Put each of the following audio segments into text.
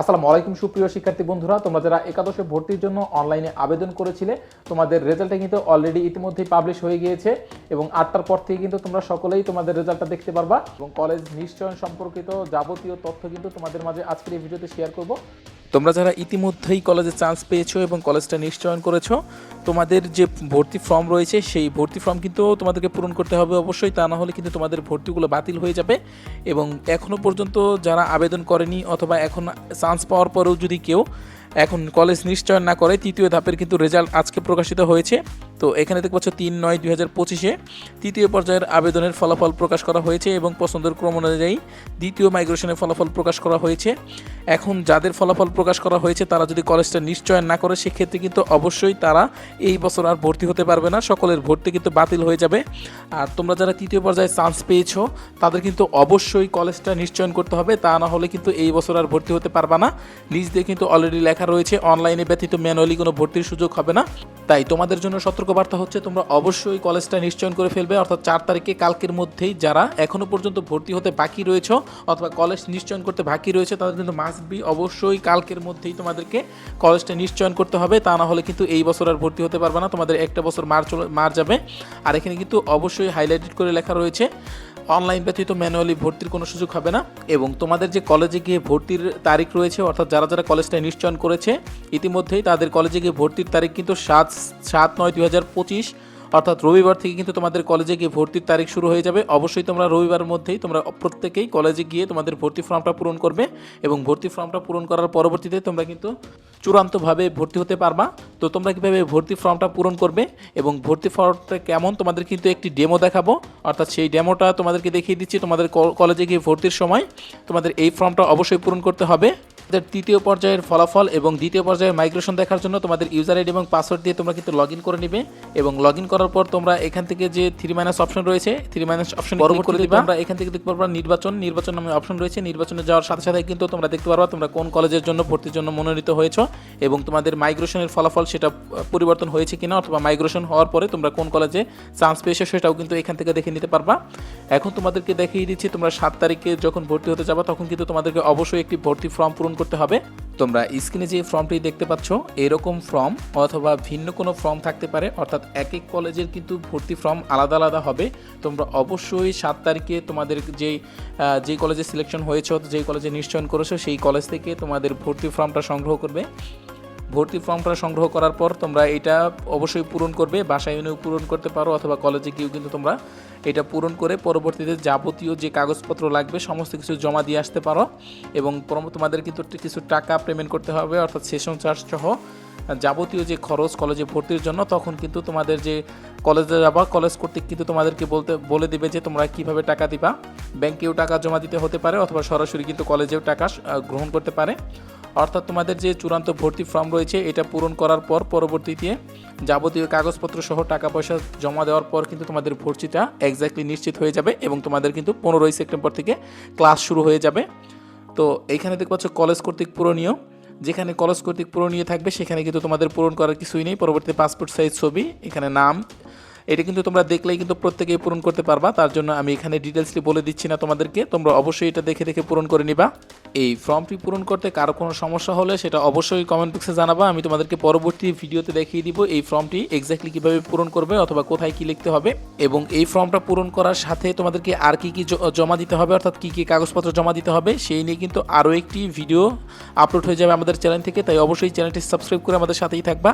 আসসালামু আলাইকুম, সুপ্রিয় শিক্ষার্থী বন্ধুরা। তোমরা যারা একাদশে ভর্তির জন্য অনলাইনে আবেদন করেছিলে, তোমাদের রেজাল্টটা কিন্তু অলরেডি ইতিমধ্যেই পাবলিশ হয়ে গিয়েছে এবং আটটার পর থেকে কিন্তু তোমরা সকলেই তোমাদের রেজাল্টটা দেখতে পারবা এবং কলেজ নিশ্চয়ন সম্পর্কিত যাবতীয় তথ্য কিন্তু তোমাদের মাঝে আজকের এই ভিডিওতে শেয়ার করব। তোমরা যারা ইতিমধ্যেই কলেজে চান্স পেয়েছ এবং কলেজটা নিশ্চয়ন করেছ, তোমাদের যে ভর্তি ফর্ম রয়েছে, সেই ভর্তি ফর্ম কিন্তু তোমাদেরকে পূরণ করতে হবে অবশ্যই। তা না হলে কিন্তু তোমাদের ভর্তিগুলো বাতিল হয়ে যাবে। এবং এখনও পর্যন্ত যারা আবেদন করেনি অথবা এখন চান্স পাওয়ার পরেও যদি কেউ এখন কলেজ নিশ্চয়ন না করে, তৃতীয় ধাপের কিন্তু রেজাল্ট আজকে প্রকাশিত হয়েছে। তো এখানে দেখতে পাচ্ছ তিন নয় দুই হাজার পঁচিশে তৃতীয় পর্যায়ের আবেদনের ফলাফল প্রকাশ করা হয়েছে এবং পছন্দের ক্রম অনুযায়ী দ্বিতীয় মাইগ্রেশনের ফলাফল প্রকাশ করা হয়েছে। এখন যাদের ফলাফল প্রকাশ করা হয়েছে, তারা যদি কলেজটা নিশ্চয় না করে, সেক্ষেত্রে কিন্তু অবশ্যই তারা এই বছর আর ভর্তি হতে পারবে না। সকলের ভর্তি কিন্তু বাতিল হয়ে যাবে। আর তোমরা যারা তৃতীয় পর্যায়ে চান্স পেয়েছ, তাদের কিন্তু অবশ্যই কলেজটা নিশ্চয়ন করতে হবে। তা না হলে কিন্তু এই বছর আর ভর্তি হতে পারবে না। নিজ দিয়ে কিন্তু অলরেডি লেখা রয়েছে অনলাইনে ব্যতীত ম্যানুয়ালি কোনো ভর্তির সুযোগ হবে না। তাই তোমাদের জন্য সতর্কবার্তা হচ্ছে, তোমরা অবশ্যই কলেজটা নিশ্চয়ন করে ফেলবে, অর্থাৎ চার তারিখে কালকের মধ্যেই যারা এখনও পর্যন্ত ভর্তি হতে বাকি রয়েছে, অথবা কলেজ নিশ্চয়ন করতে বাকি রয়েছে, তাদের কিন্তু মাস্ট বি অবশ্যই কালকের মধ্যেই তোমাদেরকে কলেজটা নিশ্চয়ন করতে হবে, তা না হলে কিন্তু এই বছর আর ভর্তি হতে পারবে না, তোমাদের একটা বছর মার চলে, মার যাবে। আর এখানে কিন্তু অবশ্যই হাইলাইটেড করে লেখা রয়েছে অনলাইন ব্যতীত ম্যানুয়ালি ভর্তির কোনো সুযোগ হবে না এবং তোমাদের যে কলেজে গিয়ে ভর্তির তারিখ রয়েছে, অর্থাৎ যারা যারা কলেজটা নিশ্চয়ন করেছে, ইতিমধ্যেই তাদের কলেজে গিয়ে ভর্তির তারিখ কিন্তু সাত সাত নয় দুই হাজার পঁচিশ অর্থাৎ রবিবার থেকে কিন্তু তোমাদের কলেজে গিয়ে ভর্তির তারিখ শুরু হয়ে যাবে। অবশ্যই তোমরা রবিবার মধ্যেই তোমরা প্রত্যেকেই কলেজে গিয়ে তোমাদের ভর্তি ফর্মটা পূরণ করবে এবং ভর্তি ফর্মটা পূরণ করার পরবর্তীতে তোমরা কিন্তু চূড়ান্তভাবে ভর্তি হতে পারবা। তো তোমরা কীভাবে ভর্তি ফর্মটা পূরণ করবে এবং ভর্তি ফর্মটা কেমন তোমাদের কিন্তু একটি ডেমো দেখাবো। অর্থাৎ সেই ডেমোটা তোমাদেরকে দেখিয়ে দিচ্ছি। তোমাদের কলেজে গিয়ে ভর্তির সময় তোমাদের এই ফর্মটা অবশ্যই পূরণ করতে হবে। তৃতীয় পর্যায়ের ফলাফল এবং দ্বিতীয় পর্যায়ের মাইগ্রেশন দেখার জন্য তোমাদের ইউজার আইডি এবং পাসওয়ার্ড দিয়ে তোমরা কিন্তু লগ ইন করে নিবে এবং লগ ইন করার পর তোমরা এখান থেকে যে থ্রি মাইনাস অপশন রয়েছে থ্রি মাইনাস অপশন পরবর্তী করে দিবা। আমরা এখান থেকে দেখতে পারবা নির্বাচন নির্বাচন নামে অপশন রয়েছে। নির্বাচনে যাওয়ার সাথে সাথে কিন্তু তোমরা দেখতে পারবা তোমরা কোন কলেজের জন্য ভর্তির জন্য মনোনীত হয়েছো এবং তোমাদের মাইগ্রেশনের ফলাফল সেটা পরিবর্তন হয়েছে কিনা অথবা মাইগ্রেশন হওয়ার পরে তোমরা কোন কলেজে চান্স পেয়েছ সেটাও কিন্তু এখান থেকে দেখে নিতে পারবা। এখন তোমাদেরকে দেখিয়ে দিচ্ছি তোমরা সাত তারিখে যখন ভর্তি হতে যাবা তখন কিন্তু তোমাদেরকে অবশ্যই একটি ভর্তি ফর্ম পূরণ করতে হবে। তোমরা স্ক্রিনে যে ফর্মটি দেখতে পাচ্ছ, এরকম ফর্ম অথবা ভিন্ন কোনো ফর্ম থাকতে পারে। অর্থাৎ এক এক কলেজের কিন্তু ভর্তি ফর্ম আলাদা আলাদা হবে। তোমরা অবশ্যই সাত তারিখে তোমাদের যেই যে কলেজে সিলেকশন হয়েছ, যেই কলেজে নিশ্চয়ন করেছ, সেই কলেজ থেকে তোমাদের ভর্তি ফর্মটা সংগ্রহ করবে। ভর্তি ফর্মটা সংগ্রহ করার পর তোমরা এটা অবশ্যই পূরণ করবে, বাসায় এনেও পূরণ করতে পারো অথবা কলেজে গিয়েও কিন্তু তোমরা এটা পূরণ করে পরবর্তীতে যাবতীয় যে কাগজপত্র লাগবে, সমস্ত কিছু জমা দিয়ে আসতে পারো এবং তোমাদের কিন্তু কিছু টাকা পেমেন্ট করতে হবে, অর্থাৎ সেশন চার্জ সহ যাবতীয় যে খরচ কলেজে ভর্তির জন্য, তখন কিন্তু তোমাদের যে কলেজে যাবা, কলেজ কর্তৃক কিন্তু তোমাদেরকে বলতে, বলে দিবে যে তোমরা কীভাবে টাকা দিবা। ব্যাংকেও টাকা জমা দিতে হতে পারে অথবা সরাসরি কিন্তু কলেজেও টাকা গ্রহণ করতে পারে। অর্থাৎ তোমাদের যে চূড়ান্ত ভর্তি ফর্ম রয়েছে, এটা পূরণ করার পর পরবর্তীতে যাবতীয় কাগজপত্র সহ টাকা পয়সা জমা দেওয়ার পর কিন্তু তোমাদের ভর্তিটা এক্স্যাক্টলি নিশ্চিত হয়ে যাবে এবং তোমাদের কিন্তু পনেরোই সেপ্টেম্বর থেকে ক্লাস শুরু হয়ে যাবে। তো এইখানে দেখতে পাচ্ছ কলেজ কর্তৃক পূরণীয়। যেখানে কলেজ কর্তৃক পূরণীয় থাকবে, সেখানে কিন্তু তোমাদের পূরণ করার কিছুই নেই। পরবর্তীতে পাসপোর্ট সাইজ ছবি, এখানে নাম এটা কিন্তু তোমরা দেখলেই কিন্তু প্রত্যেকেই পূরণ করতে পারবা। তার জন্য আমি এখানে ডিটেলসলি বলে দিচ্ছি না তোমাদেরকে। তোমরা অবশ্যই এটা দেখে দেখে পূরণ করে নিবা। এই ফর্মটি পূরণ করতে কারও কোনো সমস্যা হলে সেটা অবশ্যই কমেন্ট বক্সে জানাবা। আমি তোমাদেরকে পরবর্তী ভিডিওতে দেখিয়ে দিব এই ফর্মটি এক্স্যাক্টলি কীভাবে পূরণ করবে অথবা কোথায় কি লিখতে হবে। এবং এই ফর্মটা পূরণ করার সাথে তোমাদেরকে আর কি কি জমা দিতে হবে, অর্থাৎ কি কি কাগজপত্র জমা দিতে হবে, সেই নিয়ে কিন্তু আরও একটি ভিডিও আপলোড হয়ে যাবে আমাদের চ্যানেল থেকে। তাই অবশ্যই চ্যানেলটি সাবস্ক্রাইব করে আমাদের সাথেই থাকবা।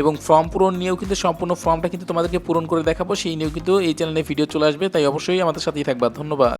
এবং ফর্ম পূরণ নিয়েও কিন্তু সম্পূর্ণ ফর্মটা কিন্তু তোমাদেরকে পূরণ করে দেখাবো, সেই নিয়েও কিন্তু এই চ্যানেলে ভিডিও চলে আসবে, তাই অবশ্যই আমাদের সাথেই থাকবা, ধন্যবাদ।